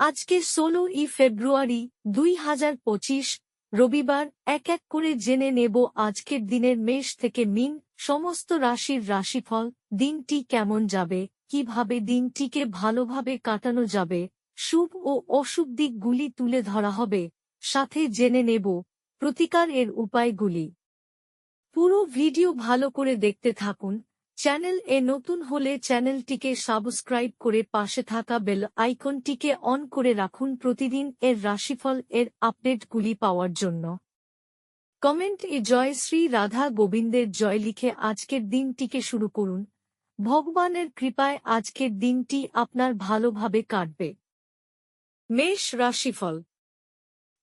আজকে ষোলো ই ফেব্রুয়ারি দুই হাজার পঁচিশ, রবিবার এক এক করে জেনে নেব আজকের দিনের মেষ থেকে মিন, সমস্ত রাশির রাশিফল, দিনটি কেমন যাবে, কীভাবে দিনটিকে ভালোভাবে কাটানো যাবে, শুভ ও অশুভ দিকগুলি তুলে ধরা হবে, সাথে জেনে নেব প্রতিকার এর উপায়গুলি। পুরো ভিডিও ভালো করে দেখতে থাকুন চ্যানেল এ নতুন হলে চ্যানেলটিকে সাবস্ক্রাইব করে পাশে থাকা বেল আইকনটিকে অন করে রাখুন প্রতিদিন এর রাশিফল এর আপডেটগুলি পাওয়ার জন্য। কমেন্ট এ জয় শ্রী রাধা গোবিন্দের জয় লিখে আজকের দিনটিকে শুরু করুন। ভগবানের কৃপায় আজকের দিনটি আপনার ভালোভাবে কাটবে। মেষ রাশিফল।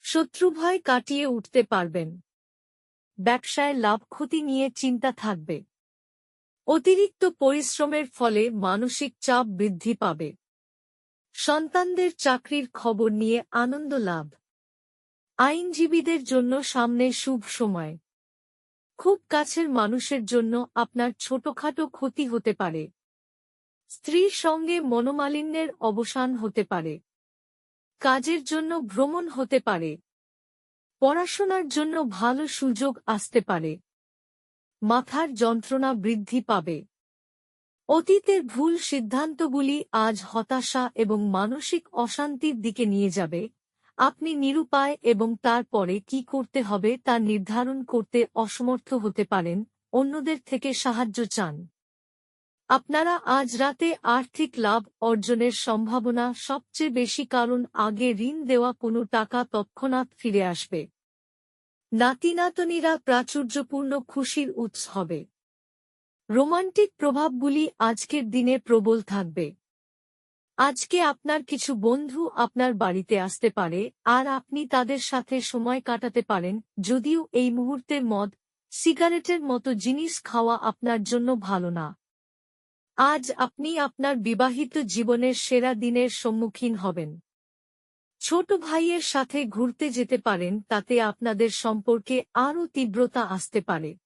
শত্রুভয় কাটিয়ে উঠতে পারবেন। ব্যবসায় লাভ ক্ষতি নিয়ে চিন্তা থাকবে। অতিরিক্ত পরিশ্রমের ফলে মানসিক চাপ বৃদ্ধি পাবে। সন্তানদের চাকরির খবর নিয়ে আনন্দ লাভ। আইনজীবীদের জন্য সামনে শুভ সময়। খুব কাছের মানুষের জন্য আপনার ছোটখাটো ক্ষতি হতে পারে। স্ত্রীর সঙ্গে মনোমালিন্যের অবসান হতে পারে। কাজের জন্য ভ্রমণ হতে পারে। পড়াশোনার জন্য ভালো সুযোগ আসতে পারে। মাথার যন্ত্রণা বৃদ্ধি পাবে। অতীতের ভুল সিদ্ধান্তগুলি আজ হতাশা এবং মানসিক অশান্তির দিকে নিয়ে যাবে। আপনি নিরুপায় এবং তারপরে কি করতে হবে তা নির্ধারণ করতে অসমর্থ হতে পারেন, অন্যদের থেকে সাহায্য চান। আপনারা আজ রাতে আর্থিক লাভ অর্জনের সম্ভাবনা সবচেয়ে বেশি কারণ আগে ঋণ দেওয়া কোনো টাকা তৎক্ষণাৎ ফিরে আসবে। নাতিনাতনীরা প্রাচুর্যপূর্ণ খুশির উৎস হবে। রোমান্টিক প্রভাবগুলি আজকের দিনে প্রবল থাকবে। আজকে আপনার কিছু বন্ধু আপনার বাড়িতে আসতে পারে, আর আপনি তাদের সাথে সময় কাটাতে পারেন, যদিও এই মুহূর্তে মদ, সিগারেটের মতো জিনিস খাওয়া আপনার জন্য ভালো না। আজ আপনি আপনার বিবাহিত জীবনের সেরা দিনের সম্মুখীন হবেন। ছোট ভাইয়ের সাথে ঘুরতে যেতে পারেন, তাতে আপনাদের সম্পর্কে আরও তীব্রতা আসতে পারে।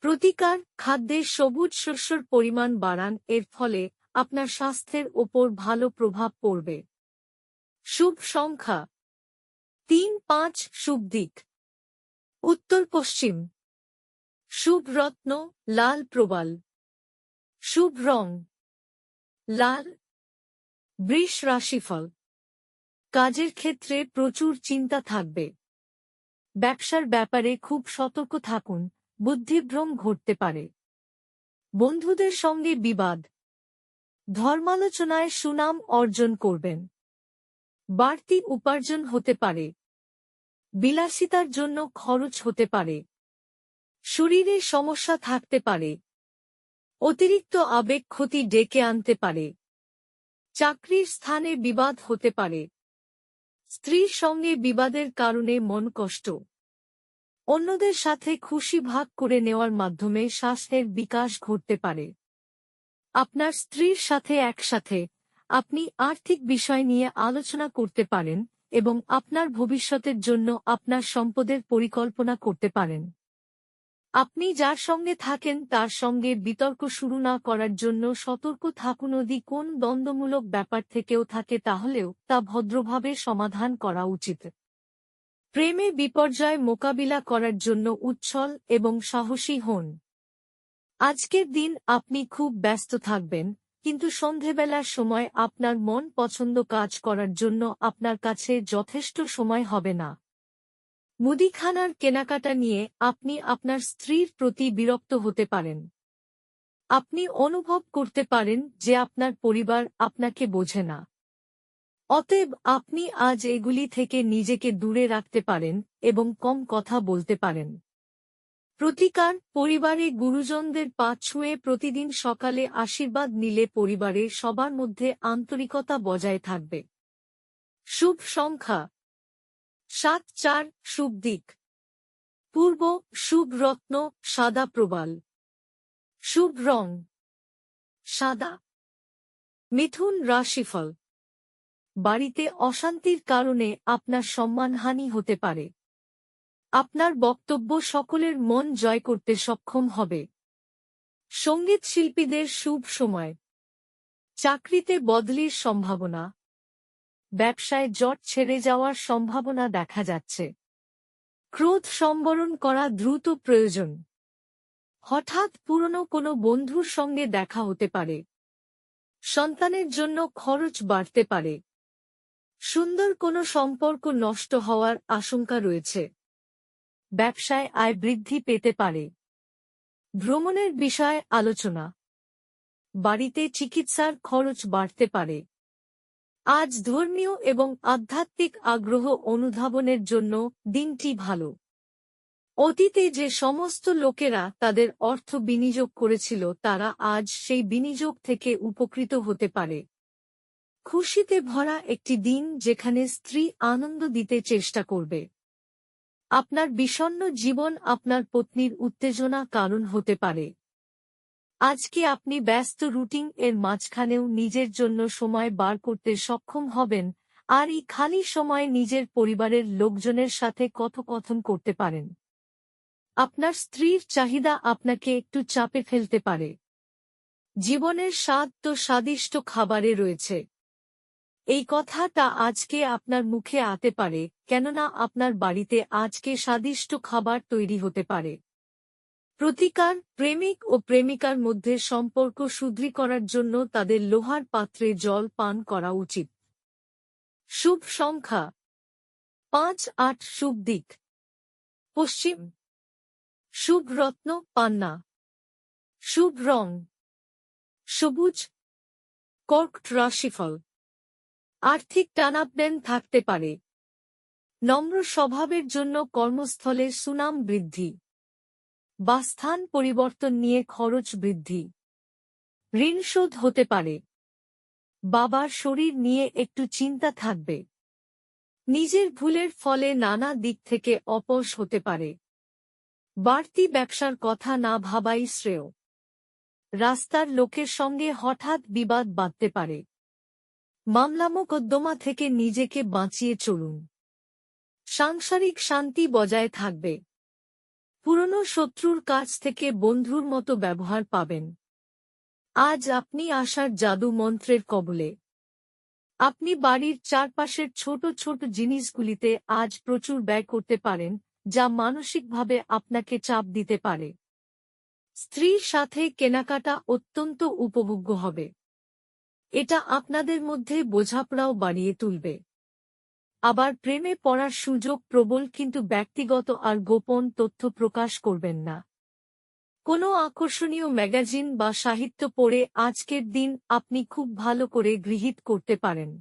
প্রতিকার, খাদ্যে সবুজ শস্যর পরিমাণ বাড়ান, এর ফলে আপনার স্বাস্থ্যের ওপর ভালো প্রভাব পড়বে। শুভ সংখ্যা। তিন, পাঁচ, শুভ দিক। উত্তর, পশ্চিম। শুভ রত্ন, লাল প্রবাল। শুভ রং। লাল বৃষ রাশিফল। কাজের ক্ষেত্রে প্রচুর চিন্তা থাকবে। ব্যবসার ব্যাপারে খুব সতর্ক থাকুন, বুদ্ধিভ্রম ঘটতে পারে। বন্ধুদের সঙ্গে বিবাদ। ধর্মালোচনায় সুনাম অর্জন করবেন। বাড়তি উপার্জন হতে পারে। বিলাসিতার জন্য খরচ হতে পারে। শরীরে সমস্যা থাকতে পারে। অতিরিক্ত আবেগ ক্ষতি ডেকে আনতে পারে। চাকরির স্থানে বিবাদ হতে পারে। স্ত্রীর সঙ্গে বিবাদের কারণে মন কষ্ট। অন্যদের সাথে খুশি ভাগ করে নেওয়ার মাধ্যমে স্বাস্থ্যের বিকাশ ঘটতে পারে। আপনার স্ত্রীর সাথে একসাথে আপনি আর্থিক বিষয় নিয়ে আলোচনা করতে পারেন এবং আপনার ভবিষ্যতের জন্য আপনার সম্পদের পরিকল্পনা করতে পারেন। আপনি যার সঙ্গে থাকেন তার সঙ্গে বিতর্ক শুরু না করার জন্য সতর্ক থাকুন। যদি কোন দ্বন্দ্বমূলক ব্যাপার থেকেও থাকে তাহলেও তা ভদ্রভাবে সমাধান করা উচিত। প্রেমে বিপর্যয় মোকাবিলা করার জন্য উচ্ছল এবং সাহসী হন। আজকের দিন আপনি খুব ব্যস্ত থাকবেন, কিন্তু সন্ধেবেলার সময় আপনার মন পছন্দ কাজ করার জন্য আপনার কাছে যথেষ্ট সময় হবে না। মুদিখানার কেনাকাটা নিয়ে আপনি আপনার স্ত্রীর প্রতি বিরক্ত হতে পারেন। আপনি অনুভব করতে পারেন যে আপনার পরিবার আপনাকে বোঝে না। অতএব আপনি আজ এগুলি থেকে নিজেকে দূরে রাখতে পারেন এবং কম কথা বলতে পারেন। প্রতিকার, পরিবারে গুরুজনদের পা ছুঁয়ে প্রতিদিন সকালে আশীর্বাদ নিলে পরিবারের সবার মধ্যে আন্তরিকতা বজায় থাকবে। শুভ সংখ্যা। সাত চার শুভ দিক। পূর্ব শুভ রত্ন সাদা প্রবাল। শুভ রং সাদা। মিথুন রাশিফল। বাড়িতে অশান্তির কারণে আপনার সম্মানহানি হতে পারে। আপনার বক্তব্য সকলের মন জয় করতে সক্ষম হবে। সংগীত শিল্পীদের শুভ সময়। চাকরিতে বদলির সম্ভাবনা। ব্যবসায় জট ছেড়ে যাওয়ার সম্ভাবনা দেখা যাচ্ছে। ক্রোধ সম্বরণ করা দ্রুত প্রয়োজন। হঠাৎ পুরনো কোনো বন্ধুর সঙ্গে দেখা হতে পারে। সন্তানের জন্য খরচ বাড়তে পারে। সুন্দর কোনো সম্পর্ক নষ্ট হওয়ার আশঙ্কা রয়েছে। ব্যবসায় আয় বৃদ্ধি পেতে পারে। ভ্রমণের বিষয়ে আলোচনা। বাড়িতে চিকিৎসার খরচ বাড়তে পারে। আজ ধর্মীয় এবং আধ্যাত্মিক আগ্রহ অনুধাবনের জন্য দিনটি ভালো। অতীতে যে সমস্ত লোকেরা তাদের অর্থ বিনিয়োগ করেছিল, তারা আজ সেই বিনিয়োগ থেকে উপকৃত হতে পারে। খুশিতে ভরা একটি দিন যেখানে স্ত্রী আনন্দ দিতে চেষ্টা করবে। আপনার বিষণ্ন জীবন আপনার পত্নীর উত্তেজনা কারণ হতে পারে। আজকে আপনি ব্যস্ত রুটিন এর মাঝখানেও নিজের জন্য সময় বার করতে সক্ষম হবেন, আর এই খালি সময়ে নিজের পরিবারের লোকজনের সাথে কথোপকথন করতে পারেন। আপনার স্ত্রীর চাহিদা আপনাকে একটু চাপে ফেলতে পারে। জীবনের স্বাদ তো স্বাদিষ্ট খাবারে রয়েছে। এই কথাটা আজকে আপনার মুখে আতে পারে, কেননা আপনার বাড়িতে আজকে স্বাদিষ্ট খাবার তৈরি হতে পারে। প্রতিকার, প্রেমিক ও প্রেমিকার মধ্যে সম্পর্ক শুদ্ধি করার জন্য তাদের লোহার পাত্রে জল পান করা উচিত। শুভ সংখ্যা। পাঁচ, আট, শুভ দিক। পশ্চিম। শুভ রত্ন, পান্না। শুভ রং। সবুজ। কর্ক রাশিফল। আর্থিক টানাপডেন থাকতে পারে। নম্র স্বভাবের জন্য কর্মস্থলে সুনাম বৃদ্ধি। বাস্থান পরিবর্তন নিয়ে খরচ বৃদ্ধি। ঋণ শোধ হতে পারে। বাবার শরীর নিয়ে একটু চিন্তা থাকবে। নিজের ভুলের ফলে নানা দিক থেকে অপস হতে পারে। বাড়তি ব্যবসার কথা না ভাবাই শ্রেয়। রাস্তার লোকের সঙ্গে হঠাৎ বিবাদ বাঁধতে পারে। মামলা মোকদ্দমা থেকে নিজেকে বাঁচিয়ে চলুন। সাংসারিক শান্তি বজায় থাকবে। পুরনো শত্রুর কাছ থেকে বন্ধুর মতো ব্যবহার পাবেন। আজ আপনি আসার জাদু মন্ত্রের কবলে। আপনি বাড়ির চারপাশের ছোট ছোট জিনিসগুলিতে আজ প্রচুর ব্যয় করতে পারেন, যা মানসিকভাবে আপনাকে চাপ দিতে পারে। স্ত্রীর সাথে কেনাকাটা অত্যন্ত উপভোগ্য হবে। এটা আপনাদের মধ্যে বোঝাপড়াও বাড়িয়ে তুলবে। আবার প্রেমে পড়ার সুযোগ প্রবল কিন্তু ব্যক্তিগত আর গোপন তথ্য প্রকাশ করবেন না। কোনো আকর্ষণীয় ম্যাগাজিন বা সাহিত্য পড়ে আজকের দিন আপনি খুব ভালো করে গৃহীত করতে পারেন।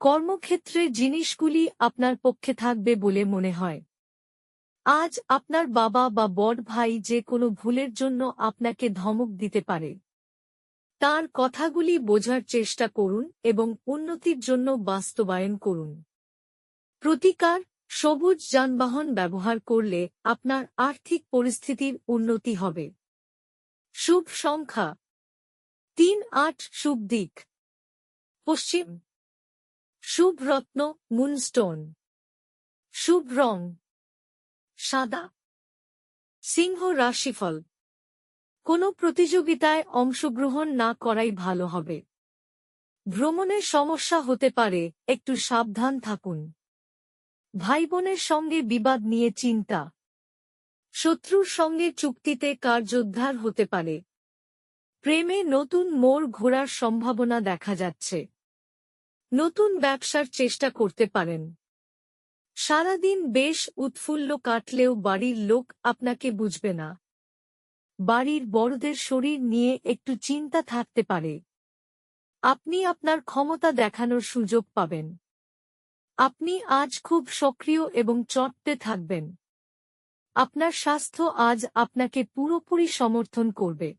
কর্মক্ষেত্রে জিনিসগুলি আপনার পক্ষে থাকবে বলে মনে হয়। আজ আপনার বাবা বা বড় ভাই যে কোনো ভুলের জন্য আপনাকে ধমক দিতে পারে। তার কথাগুলি বোঝার চেষ্টা করুন এবং উন্নতির জন্য বাস্তবায়ন করুন। প্রতিকার, সবুজ যানবাহন ব্যবহার করলে আপনার আর্থিক পরিস্থিতির উন্নতি হবে। শুভ সংখ্যা। তিন আট শুভ দিক। পশ্চিম। শুভ রত্ন, মুনস্টোন। শুভ রং। সাদা। সিংহ রাশিফল। কোনো প্রতিযোগিতায় অংশগ্রহণ না করাই ভালো হবে। ভ্রমণের সমস্যা হতে পারে, একটু সাবধান থাকুন। ভাই বোনের সঙ্গে বিবাদ নিয়ে চিন্তা। শত্রুর সঙ্গে চুক্তিতে কার্যোদ্ধার হতে পারে। প্রেমে নতুন মোড় ঘোরার সম্ভাবনা দেখা যাচ্ছে। নতুন ব্যবসার চেষ্টা করতে পারেন। সারাদিন বেশ উৎফুল্ল কাটলেও বাড়ির লোক আপনাকে বুঝবে না। বাড়ির বড়দের শরীর নিয়ে একটু চিন্তা থাকতে পারে। আপনি আপনার ক্ষমতা দেখানোর সুযোগ পাবেন। আপনি আজ খুব সক্রিয় এবং চটতে থাকবেন। আপনার স্বাস্থ্য আজ আপনাকে পুরোপুরি সমর্থন করবে।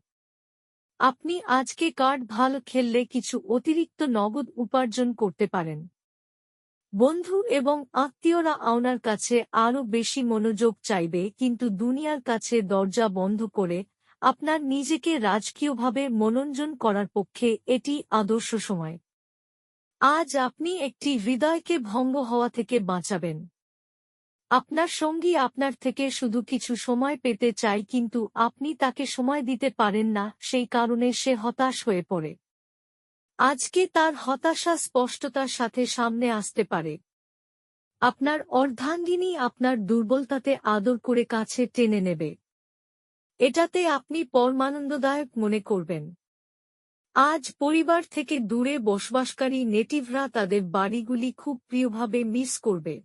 আপনি আজকে কার্ড ভালো খেললে কিছু অতিরিক্ত নগদ উপার্জন করতে পারেন। বন্ধু এবং আত্মীয়রা আওনার কাছে আরও বেশি মনোযোগ চাইবে, কিন্তু দুনিয়ার কাছে দরজা বন্ধ করে আপনার নিজেকে রাজকীয়ভাবে মনোরঞ্জন করার পক্ষে এটি আদর্শ সময়। আজ আপনি একটি হৃদয়কে ভঙ্গ হওয়া থেকে বাঁচাবেন। আপনার সঙ্গী আপনার থেকে শুধু কিছু সময় পেতে চায় কিন্তু আপনি তাকে সময় দিতে পারেন না, সেই কারণে সে হতাশ হয়ে পড়ে। আজকে তার হতাশা স্পষ্টতার সাথে সামনে আসতে পারে। আপনার অর্ধাঙ্গিনী আপনার দুর্বলতাতে আদর করে কাছে টেনে নেবে। এটাতে আপনি পরমানন্দদায়ক মনে করবেন। আজ পরিবার থেকে দূরে বসবাসকারী নেটিভরা তাদের বাড়িগুলি খুব প্রিয়ভাবে মিস করবে।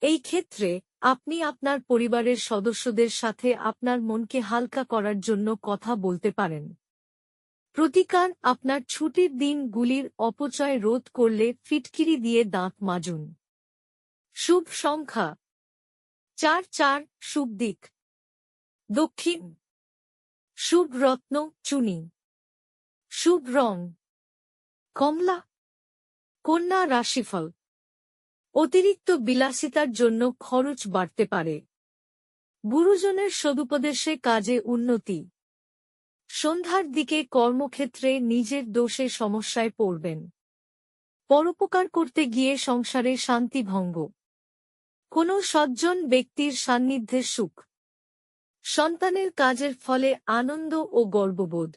এই ক্ষেত্রে, আপনি আপনার পরিবারের সদস্যদের সাথে আপনার মনকে হালকা করার জন্য কথা বলতে পারেন। প্রতিকার, আপনার ছুটির দিনগুলির অপচয় রোধ করলে ফিটকিরি দিয়ে দাঁত মাজুন। শুভ সংখ্যা। চার চার, শুভ দিক। দক্ষিণ। শুভ রত্ন, চুনি। শুভ রং। কমলা। কন্যা রাশিফল। অতিরিক্ত বিলাসিতার জন্য খরচ বাড়তে পারে। গুরুজনের সদুপদেশে কাজে উন্নতি। সন্ধ্যার দিকে কর্মক্ষেত্রে নিজের দোষে সমস্যায় পড়বেন। পরোপকার করতে গিয়ে সংসারে শান্তিভঙ্গ কোনো সজ্জন ব্যক্তির সান্নিধ্যের সুখ। সন্তানের কাজের ফলে আনন্দ ও গর্ববোধ।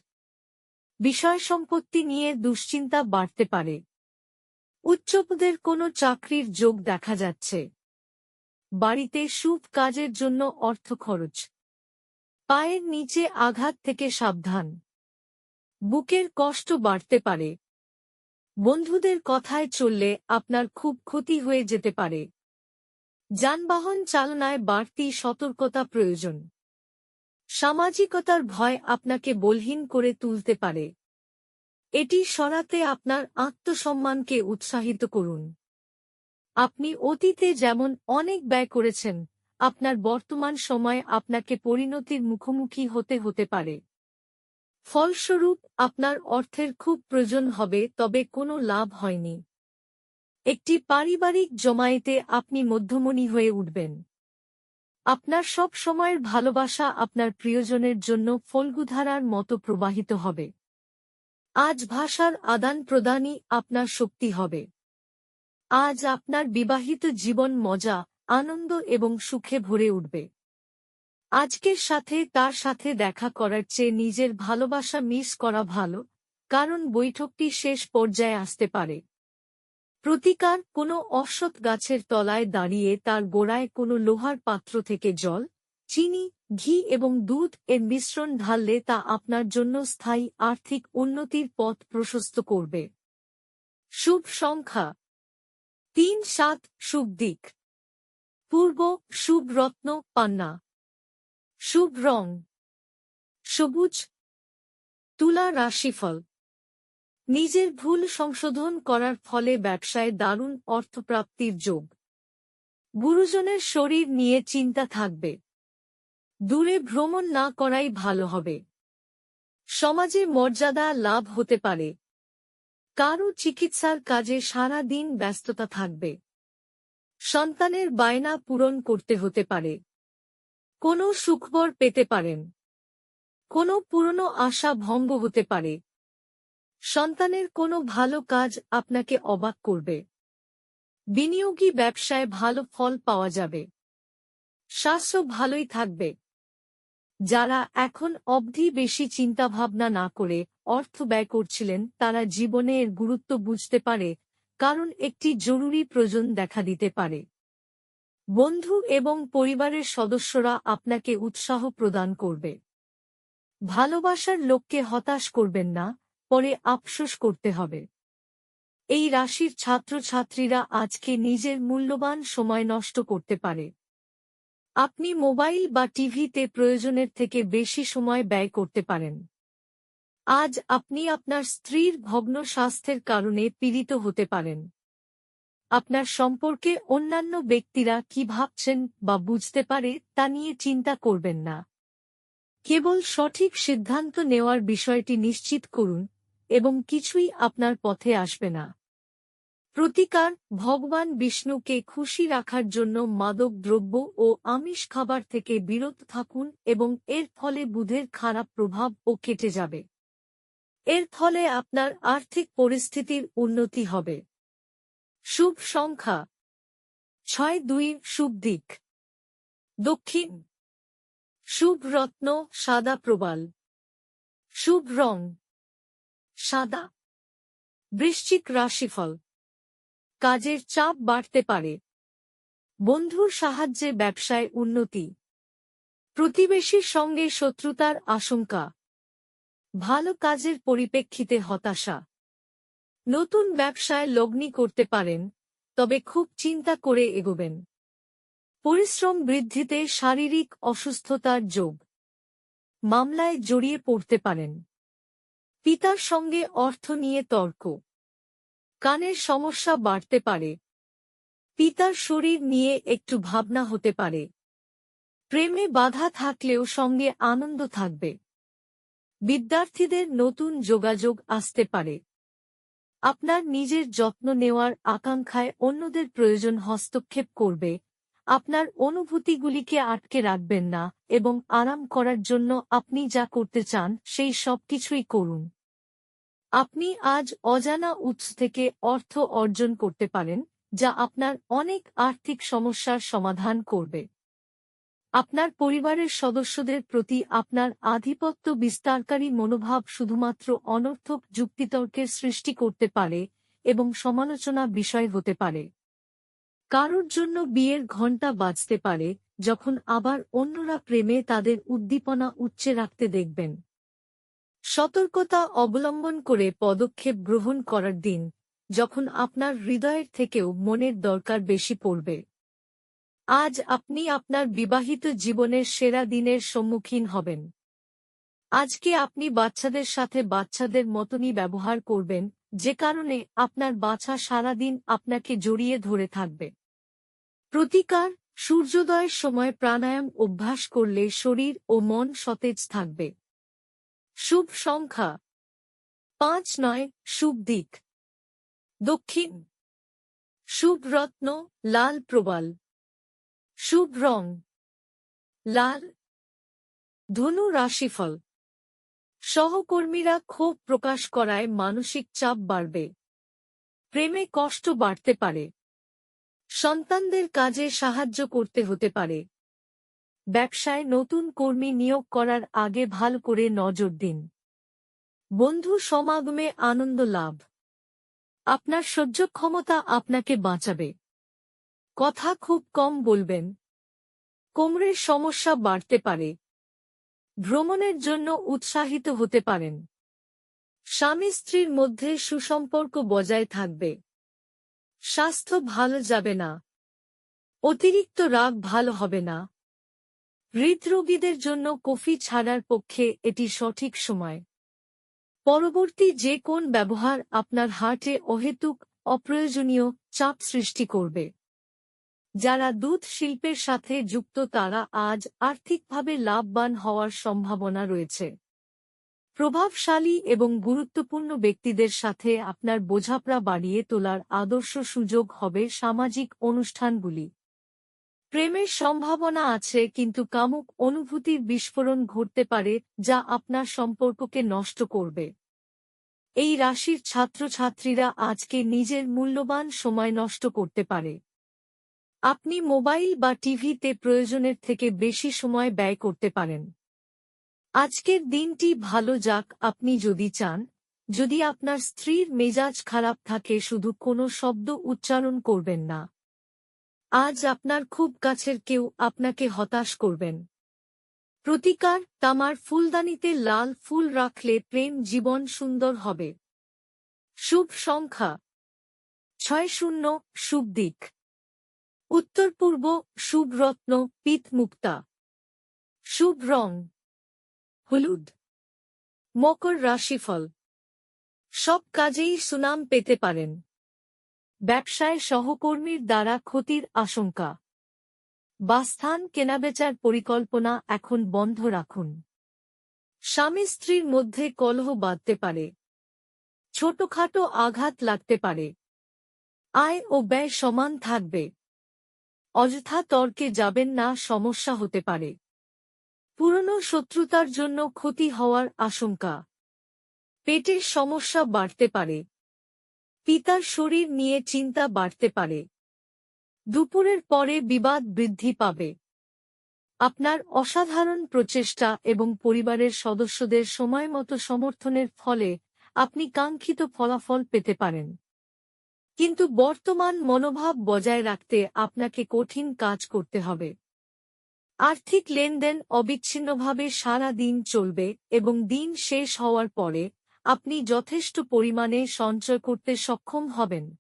বিষয় সম্পত্তি নিয়ে দুশ্চিন্তা বাড়তে পারে। উচ্চপদের কোনো চাকরির যোগ দেখা যাচ্ছে। বাড়িতে শুভ কাজের জন্য অর্থ খরচ। পায়ের নিচে আঘাত থেকে সাবধান। বুকের কষ্ট বাড়তে পারে। বন্ধুদের কথায় চললে আপনার খুব ক্ষতি হয়ে যেতে পারে। যানবাহন চালনায় বাড়তি সতর্কতা প্রয়োজন। সামাজিকতার ভয় আপনাকে বলহীন করে তুলতে পারে। এটি সরাতে আপনার আত্মসম্মানকে উৎসাহিত করুন। আপনি অতীতে যেমন অনেক ব্যয় করেছেন, আপনার বর্তমান সময় আপনাকে পরিণতির মুখোমুখি হতে হতে পারে। ফলস্বরূপ, আপনার অর্থের খুব প্রয়োজন হবে, তবে কোনো লাভ হয়নি। একটি পারিবারিক জমায়েতে আপনি মধ্যমণি হয়ে উঠবেন। আপনার সব সময়ের ভালোবাসা আপনার প্রিয়জনের জন্য ফলগুধারার মতো প্রবাহিত হবে। আজ ভাষার আদান প্রদানই আপনার শক্তি হবে। আজ আপনার বিবাহিত জীবন মজা, আনন্দ এবং সুখে ভরে উঠবে। আজকের সাথে তার সাথে দেখা করার চেয়ে নিজের ভালোবাসা মিস করা ভালো, কারণ বৈঠকটি শেষ পর্যায়ে আসতে পারে। প্রতিকার, কোনো অশ্বত গাছের তলায় দাঁড়িয়ে তার গোড়ায় কোনো লোহার পাত্র থেকে জল, চিনি, ঘি এবং দুধ এর মিশ্রণ ঢাললে তা আপনার জন্য স্থায়ী আর্থিক উন্নতির পথ প্রশস্ত করবে। শুভ সংখ্যা। তিন সাত শুভ দিক। পূর্ব শুভ রত্ন পান্না। শুভ রং। সবুজ। তুলা রাশিফল। নিজের ভুল সংশোধন করার ফলে ব্যবসায় দারুণ অর্থপ্রাপ্তির যোগ। গুরুজনের শরীর নিয়ে চিন্তা থাকবে। দূরে ভ্রমণ না করাই ভালো হবে। সমাজে মর্যাদা লাভ হতে পারে। কারও চিকিৎসার কাজে সারা দিন ব্যস্ততা থাকবে। সন্তানের বায়না পূরণ করতে হতে পারে। কোনো সুখবর পেতে পারেন। কোনো পুরনো আশা ভঙ্গ হতে পারে। সন্তানের কোনো ভালো কাজ আপনাকে অবাক করবে। বিনিয়োগী ব্যবসায় ভালো ফল পাওয়া যাবে। স্বাস্থ্য ভালোই থাকবে। যারা এখন অবধি বেশি চিন্তাভাবনা না করে অর্থ ব্যয় করছিলেন, তারা জীবনে এর গুরুত্ব বুঝতে পারে, কারণ একটি জরুরি প্রয়োজন দেখা দিতে পারে। বন্ধু এবং পরিবারের সদস্যরা আপনাকে উৎসাহ প্রদান করবে। ভালোবাসার লোককে হতাশ করবেন না পরে আফসোস করতে হবে। এই রাশির ছাত্রছাত্রীরা আজকে নিজের মূল্যবান সময় নষ্ট করতে পারে। আপনি মোবাইল বা টিভিতে প্রয়োজনের থেকে বেশি সময় ব্যয় করতে পারেন। আজ আপনি আপনার স্ত্রীর ভগ্ন স্বাস্থ্যের কারণে পীড়িত হতে পারেন। আপনার সম্পর্কে অন্যান্য ব্যক্তিরা কি ভাবছেন বা বুঝতে পারে তা নিয়ে চিন্তা করবেন না। কেবল সঠিক সিদ্ধান্ত নেওয়ার বিষয়টি নিশ্চিত করুন এবং কিছুই আপনার পথে আসবে না। প্রতিকার, ভগবান বিষ্ণুকে খুশি রাখার জন্য মাদক দ্রব্য ও আমিষ খাবার থেকে বিরত থাকুন এবং এর ফলে বুধের খারাপ প্রভাব ও কেটে যাবে। এর ফলে আপনার আর্থিক পরিস্থিতির উন্নতি হবে। শুভ সংখ্যা। ছয় দুই শুভ দিক। দক্ষিণ। শুভ রত্ন, সাদা প্রবাল। শুভ রং। সাদা। বৃশ্চিক রাশিফল। কাজের চাপ বাড়তে পারে। বন্ধুর সাহায্যে ব্যবসায় উন্নতি। প্রতিবেশীর সঙ্গে শত্রুতার আশঙ্কা। ভালো কাজের পরিপ্রেক্ষিতে হতাশা। নতুন ব্যবসায় লগ্নি করতে পারেন, তবে খুব চিন্তা করে এগোবেন। পরিশ্রম বৃদ্ধিতে শারীরিক অসুস্থতার যোগ। মামলায় জড়িয়ে পড়তে পারেন। পিতার সঙ্গে অর্থ নিয়ে তর্ক। কানের সমস্যা বাড়তে পারে। পিতার শরীর নিয়ে একটু ভাবনা হতে পারে। প্রেমে বাধা থাকলেও সঙ্গে আনন্দ থাকবে। বিদ্যার্থীদের নতুন যোগাযোগ আসতে পারে। আপনার নিজের যত্ন নেওয়ার আকাঙ্ক্ষায় অন্যদের প্রয়োজন হস্তক্ষেপ করবে। আপনার অনুভূতিগুলিকে আটকে রাখবেন না এবং আরাম করার জন্য আপনি যা করতে চান সেই সব কিছুই করুন। আপনি আজ অজানা উৎস থেকে অর্থ অর্জন করতে পারেন, যা আপনার অনেক আর্থিক সমস্যার সমাধান করবে। আপনার পরিবারের সদস্যদের প্রতি আপনার আধিপত্য বিস্তারকারী মনোভাব শুধুমাত্র অনর্থক যুক্তিতর্কের সৃষ্টি করতে পারে এবং সমালোচনা বিষয় হতে পারে। কারোর জন্য বিয়ের ঘণ্টা বাজতে পারে, যখন আবার অন্যরা প্রেমে তাদের উদ্দীপনা উচ্চে রাখতে দেখবেন। সতর্কতা অবলম্বন করে পদক্ষেপ গ্রহণ করার দিন, যখন আপনার হৃদয়ের থেকেও মনের দরকার বেশি পড়বে। আজ আপনি আপনার বিবাহিত জীবনের সেরা দিনের সম্মুখীন হবেন। আজকে আপনি বাচ্চাদের সাথে বাচ্চাদের মতনই ব্যবহার করবেন, যে কারণে আপনার বাছা সারাদিন আপনাকে জড়িয়ে ধরে থাকবে। প্রতিকার, সূর্যোদয়ের সময় প্রাণায়াম অভ্যাস করলে শরীর ও মন সতেজ থাকবে। শুভ সংখ্যা। পাঁচ নয়, শুভ দিক। দক্ষিণ। শুভ রত্ন, লাল প্রবাল। শুভ রং। লাল। ধনু রাশিফল। সহকর্মীরা ক্ষোভ প্রকাশ করায় মানসিক চাপ বাড়বে। প্রেমে কষ্ট বাড়তে পারে। সন্তানদের কাজে সাহায্য করতে হতে পারে। ব্যবসায় নতুন কর্মী নিয়োগ করার আগে ভালো করে নজর দিন। বন্ধু সমাগমে আনন্দ লাভ। আপনার সহ্য ক্ষমতা আপনাকে বাঁচাবে। কথা খুব কম বলবেন। কোমরের সমস্যা বাড়তে পারে। ভ্রমণের জন্য উৎসাহিত হতে পারেন। স্বামী স্ত্রীর মধ্যে সুসম্পর্ক বজায় থাকবে। স্বাস্থ্য ভালো যাবে না। অতিরিক্ত রাগ ভালো হবে না। হৃদরোগীদের জন্য কফি ছাড়ার পক্ষে এটি সঠিক সময়। পরবর্তী যে কোন ব্যবহার আপনার হার্টে অহেতুক, অপ্রয়োজনীয় চাপ সৃষ্টি করবে। যারা দুধ শিল্পের সাথে যুক্ত তারা আজ আর্থিকভাবে লাভবান হওয়ার সম্ভাবনা রয়েছে। প্রভাবশালী এবং গুরুত্বপূর্ণ ব্যক্তিদের সাথে আপনার বোঝাপড়া বাড়িয়ে তোলার আদর্শ সুযোগ হবে সামাজিক অনুষ্ঠানগুলি। প্রেমের সম্ভাবনা আছে কিন্তু কামুক অনুভূতির বিস্ফোরণ ঘটতে পারে যা আপনার সম্পর্ককে নষ্ট করবে। এই রাশির ছাত্রছাত্রীরা আজকে নিজের মূল্যবান সময় নষ্ট করতে পারে। আপনি মোবাইল বা টিভিতে প্রয়োজনের থেকে বেশি সময় ব্যয় করতে পারেন। আজকের দিনটি ভালো যাক, আপনি যদি চান। যদি আপনার স্ত্রীর মেজাজ খারাপ থাকে, শুধু কোনো শব্দ উচ্চারণ করবেন না। আজ আপনার খুব কাছের কেউ আপনাকে হতাশ করবেন। প্রতিকার, তামার ফুলদানিতে লাল ফুল রাখলে প্রেম জীবন সুন্দর হবে। শুভ সংখ্যা। ছয় শূন্য, শুভ দিক। উত্তর পূর্ব, শুভ রত্ন পিত মুক্তা শুভ রং। হলুদ। মকর রাশিফল। সব কাজেই সুনাম পেতে পারেন। ব্যবসায় সহকর্মীর দ্বারা ক্ষতির আশঙ্কা। বাস্থান কেনাবেচার পরিকল্পনা এখন বন্ধ রাখুন। স্বামী স্ত্রীর মধ্যে কলহ বাঁধতে পারে। ছোটখাটো আঘাত লাগতে পারে। আয় ও ব্যয় সমান থাকবে। অযথা তর্কে যাবেন না, সমস্যা হতে পারে। পুরনো শত্রুতার জন্য ক্ষতি হওয়ার আশঙ্কা। পেটের সমস্যা বাড়তে পারে। পিতার শরীর নিয়ে চিন্তা বাড়তে পারে। দুপুরের পরে বিবাদ বৃদ্ধি পাবে। আপনার অসাধারণ প্রচেষ্টা এবং পরিবারের সদস্যদের সময়মতো সমর্থনের ফলে আপনি কাঙ্ক্ষিত ফলাফল পেতে পারেন। কিন্তু বর্তমান মনোভাব বজায় রাখতে আপনাকে কঠিন কাজ করতে হবে। আর্থিক লেনদেন অবিচ্ছিন্নভাবে সারা দিন চলবে এবং দিন শেষ হওয়ার পরে আপনি যথেষ্ট পরিমাণে সঞ্চয় করতে সক্ষম হবেন।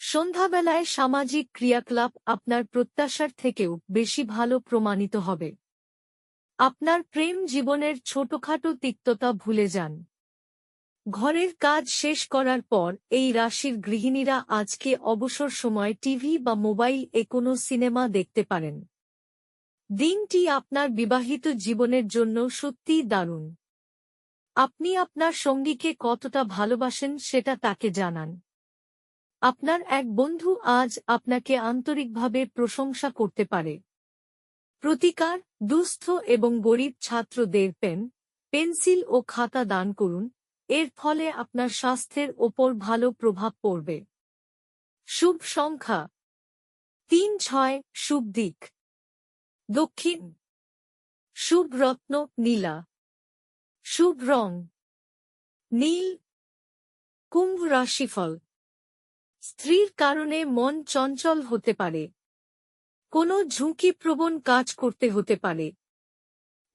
সন্ধ্যাবেলায় সামাজিক ক্রিয়াকলাপ আপনার প্রত্যাশার থেকেও বেশি ভালো প্রমাণিত হবে। আপনার প্রেম জীবনের ছোটখাটো তিক্ততা ভুলে যান। ঘরের কাজ শেষ করার পর এই রাশির গৃহিণীরা আজকে অবসর সময় টিভি বা মোবাইল এ কোনো সিনেমা দেখতে পারেন। দিনটি আপনার বিবাহিত জীবনের জন্য সত্যিই দারুণ। আপনি আপনার সঙ্গীকে কতটা ভালোবাসেন সেটা তাকে জানান। আপনার এক বন্ধু আজ আপনাকে আন্তরিকভাবে প্রশংসা করতে পারে। প্রতিকার, দুস্থ এবং গরিব ছাত্রদের পেন, পেন্সিল ও খাতা দান করুন, এর ফলে আপনার স্বাস্থ্যের ওপর ভালো প্রভাব পড়বে। শুভ সংখ্যা। তিন ছয়, শুভ দিক। দক্ষিণ। শুভ রত্ন, নীলা। শুভ রং, নীল। কুম্ভ রাশিফল। স্ত্রীর কারণে মন চঞ্চল হতে পারে। কোনো ঝুঁকিপ্রবণ কাজ করতে হতে পারে।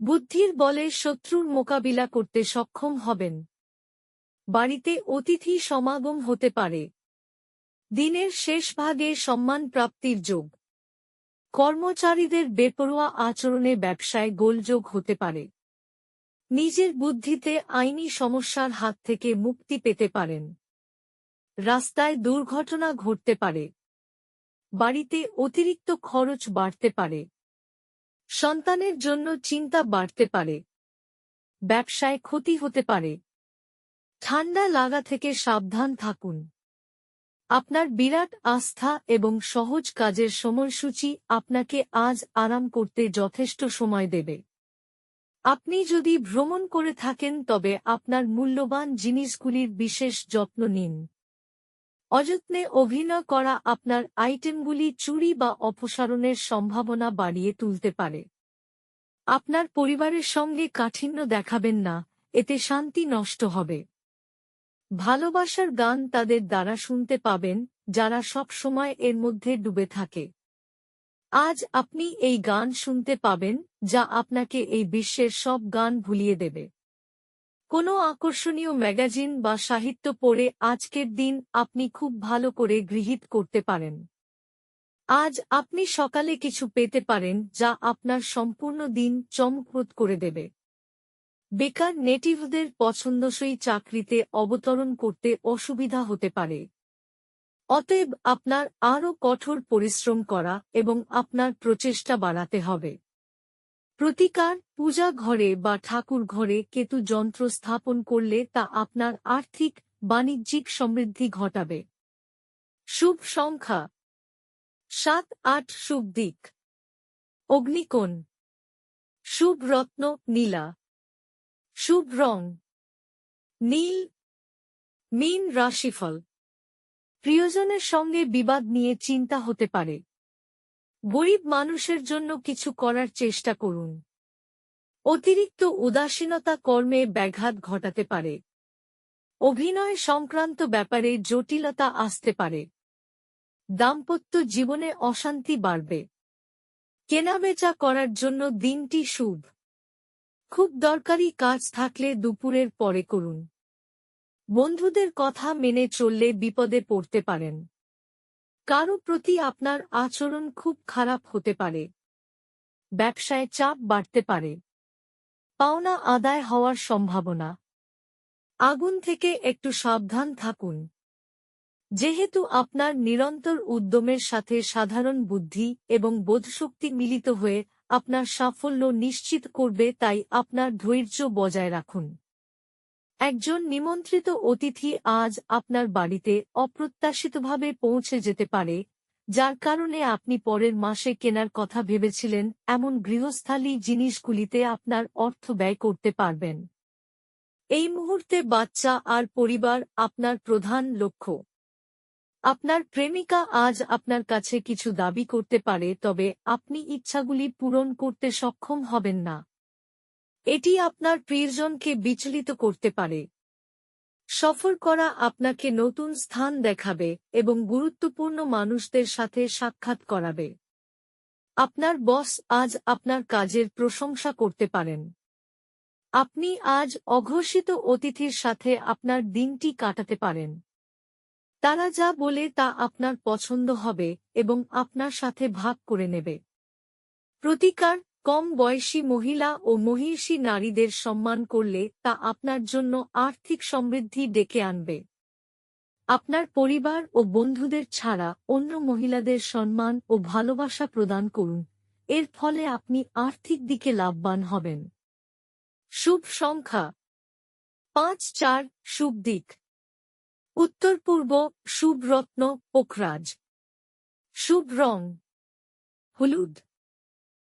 বুদ্ধির বলে শত্রুর মোকাবিলা করতে সক্ষম হবেন। বাড়িতে অতিথি সমাগম হতে পারে। দিনের শেষ ভাগে সম্মান প্রাপ্তির যোগ। কর্মচারীদের বেপরোয়া আচরণে ব্যবসায় গোলযোগ হতে পারে। নিজের বুদ্ধিতে আইনি সমস্যার হাত থেকে মুক্তি পেতে পারেন। রাস্তায় দুর্ঘটনা ঘটতে পারে। বাড়িতে অতিরিক্ত খরচ বাড়তে পারে। সন্তানের জন্য চিন্তা বাড়তে পারে। ব্যবসায় ক্ষতি হতে পারে। ঠান্ডা লাগা থেকে সাবধান থাকুন। আপনার বিরাট আস্থা এবং সহজ কাজের সময়সূচি আপনাকে আজ আরাম করতে যথেষ্ট সময় দেবে। আপনি যদি ভ্রমণ করে থাকেন তবে আপনার মূল্যবান জিনিসগুলির বিশেষ যত্ন নিন। অযত্নে অভিনয় করা আপনার আইটেমগুলি চুরি বা অপসারণের সম্ভাবনা বাড়িয়ে তুলতে পারে। আপনার পরিবারের সঙ্গে কাঠিন্য দেখাবেন না, এতে শান্তি নষ্ট হবে। ভালোবাসার গান তাদের দ্বারা শুনতে পাবেন, যারা সব সময় এর মধ্যে ডুবে থাকে। আজ আপনি এই গান শুনতে পাবেন, যা আপনাকে এই বিশ্বের সব গান ভুলিয়ে দেবে। কোনো আকর্ষণীয় ম্যাগাজিন বা সাহিত্য পড়ে আজকের দিন আপনি খুব ভালো করে গৃহীত করতে পারেন। আজ আপনি সকালে কিছু পেতে পারেন, যা আপনার সম্পূর্ণ দিন চমকপ্রদ করে দেবে। বেকার নেটিভদের পছন্দসই চাকরিতে অবতরণ করতে অসুবিধা হতে পারে। অতএব আপনার আরও কঠোর পরিশ্রম করা এবং আপনার প্রচেষ্টা বাড়াতে হবে। প্রতিকার, পূজা ঘরে বা ঠাকুর ঘরে কেতু যন্ত্র স্থাপন করলে তা আপনার আর্থিক, বাণিজ্যিক সমৃদ্ধি ঘটাবে। শুভ সংখ্যা। সাত, আট, শুভ দিক। অগ্নিকোণ। শুভ রত্ন, নীলা। শুভ রং। নীল, মীন রাশিফল। প্রিয়জনের সঙ্গে বিবাদ নিয়ে চিন্তা হতে পারে। গরিব মানুষের জন্য কিছু করার চেষ্টা করুন। অতিরিক্ত উদাসীনতা কর্মে ব্যাঘাত ঘটাতে পারে। অভিনয় সংক্রান্ত ব্যাপারে জটিলতা আসতে পারে। দাম্পত্য জীবনে অশান্তি বাড়বে। কেনাবেচা করার জন্য দিনটি শুভ। খুব দরকারি কাজ থাকলে দুপুরের পরে করুন। বন্ধুদের কথা মেনে চললে বিপদে পড়তে পারেন। কারও প্রতি আপনার আচরণ খুব খারাপ হতে পারে। ব্যবসায় চাপ বাড়তে পারে। পাওনা আদায় হওয়ার সম্ভাবনা। আগুন থেকে একটু সাবধান থাকুন। যেহেতু আপনার নিরন্তর উদ্যমের সাথে সাধারণ বুদ্ধি এবং বোধশক্তি মিলিত হয়ে আপনার সাফল্য নিশ্চিত করবে, তাই আপনার ধৈর্য বজায় রাখুন। একজন নিমন্ত্রিত অতিথি আজ আপনার বাড়িতে অপ্রত্যাশিতভাবে পৌঁছে যেতে পারে, যার কারণে আপনি পরের মাসে কেনার কথা ভেবেছিলেন, এমন গৃহস্থালী জিনিসগুলিতে আপনার অর্থ ব্যয় করতে পারবেন। এই মুহূর্তে বাচ্চা আর পরিবার আপনার প্রধান লক্ষ্য। আপনার প্রেমিকা আজ আপনার কাছে কিছু দাবি করতে পারে, তবে আপনি ইচ্ছাগুলি পূরণ করতে সক্ষম হবেন না। এটি আপনার প্রিয়জনকে বিচলিত করতে পারে। সফর করা আপনাকে নতুন স্থান দেখাবে এবং গুরুত্বপূর্ণ মানুষদের সাথে সাক্ষাৎ করাবে। আপনার বস আজ আপনার কাজের প্রশংসা করতে পারেন। আপনি আজ অঘোষিত অতিথির সাথে আপনার দিনটি কাটাতে পারেন। তারা যা বলে তা আপনার পছন্দ হবে এবং আপনার সাথে ভাগ করে নেবে। প্রতিকার, কম বয়সী মহিলা ও মহিষী নারীদের সম্মান করলে তা আপনার জন্য আর্থিক সমৃদ্ধি ডেকে আনবে। আপনার পরিবার ও বন্ধুদের ছাড়া অন্য মহিলাদের সম্মান ও ভালোবাসা প্রদান করুন। এর ফলে আপনি আর্থিক দিকে লাভবান হবেন। শুভ সংখ্যা। পাঁচ চার, শুভ দিক। উত্তর পূর্ব শুভরত্ন পোখরাজ। শুভ রং। হলুদ।